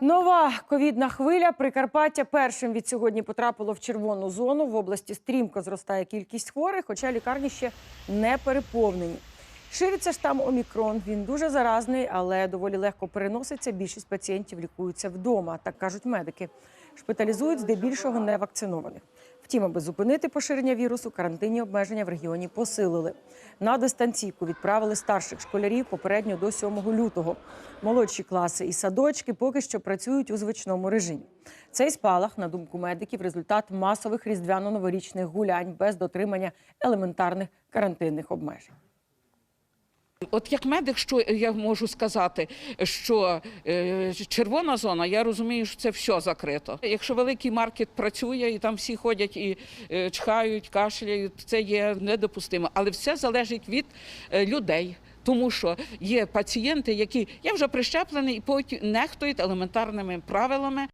Нова ковідна хвиля Прикарпаття першим від сьогодні потрапило в червону зону. В області стрімко зростає кількість хворих, хоча лікарні ще не переповнені. Шириться штам Омікрон. Він дуже заразний, але доволі легко переноситься. Більшість пацієнтів лікуються вдома, так кажуть медики. Шпиталізують здебільшого невакцинованих. Втім, аби зупинити поширення вірусу, карантинні обмеження в регіоні посилили. На дистанційку відправили старших школярів попередньо до 7 лютого. Молодші класи і садочки поки що працюють у звичному режимі. Цей спалах, на думку медиків, результат масових різдвяно-новорічних гулянь без дотримання елементарних карантинних обмежень. От як медик, що я можу сказати, що е, червона зона, я розумію, що це все закрито. Якщо великий маркет працює і там всі ходять і е, чхають, кашляють, це є недопустимо. Але все залежить від е, людей. Тому що є пацієнти, які я вже прищеплений і потім нехтують елементарними правилами.